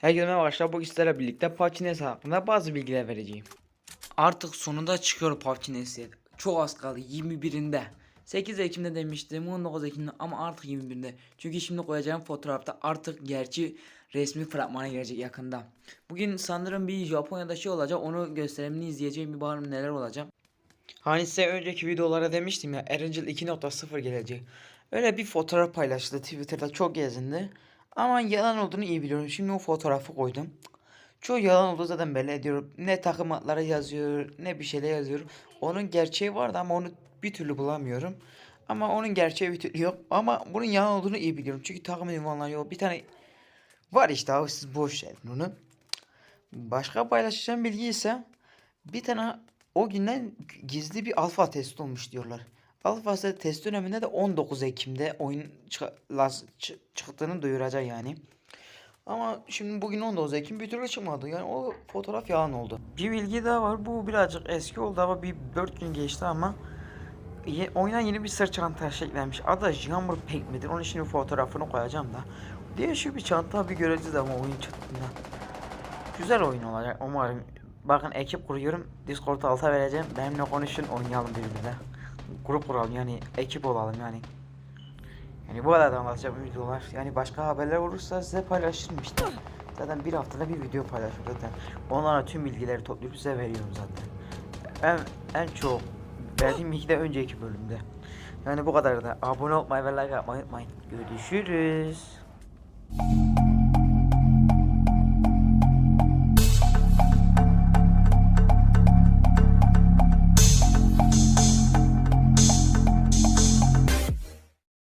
Herkese merhaba arkadaşlar. Bu sizlerle birlikte PUBG hakkında bazı bilgiler vereceğim. Artık sonunda çıkıyor PUBG Nesli. Çok az kaldı 21'inde. 8 Ekim'de demiştim 19 Ekim'de ama artık 21'inde. Çünkü şimdi koyacağım fotoğrafta artık gerçi resmi fragmana gelecek yakında. Bugün sanırım bir Japonya'da şey olacak onu gösterimini izleyeceğim bir bakalım neler olacak. Hani size önceki videolara demiştim ya Erangel 2.0 gelecek. Öyle bir fotoğraf paylaştı Twitter'da çok gezindi. Ama yalan olduğunu iyi biliyorum. Şimdi o fotoğrafı koydum. Çoğu yalan olduğu zaten belli ediyorum. Ne takım adları yazıyor ne bir şeyler yazıyor. Onun gerçeği vardı ama onu bir türlü bulamıyorum. Ama onun gerçeği bir türlü yok. Ama bunun yalan olduğunu iyi biliyorum. Çünkü takım ünvanları yok. Bir tane var işte abi siz boş verin onu. Başka paylaşacağım bilgi ise bir tane o günden gizli bir alfa test olmuş diyorlar. Alfa test döneminde de 19 Ekim'de oyun çıktığını duyuracak yani. Ama şimdi bugün 19 Ekim bir türlü çıkmadı. Yani o fotoğraf yalan oldu. Bir bilgi daha var. Bu birazcık eski oldu ama bir 4 gün geçti ama ye, oyuna yeni bir sırt çantası eklenmiş. Adı Jammer Pack midir? Onun şimdi fotoğrafını koyacağım da. Değişik bir çanta bir göreceğiz ama oyun çıktığında. Güzel oyun olacak umarım. Bakın ekip kuruyorum. Discord alta vereceğim. Benimle konuşun oynayalım birbirine. Grup kuralım yani ekip olalım yani. Yani bu kadar da anlatacağım videolar. Yani başka haberler olursa size paylaşırım işte. Zaten bir haftada bir video paylaşıyorum zaten. Onlara tüm bilgileri toplayıp size veriyorum zaten. En, en çok verdiğim bilgi de önceki bölümde. Yani bu kadar da abone olmayı ve like atmayı unutmayın. Görüşürüz.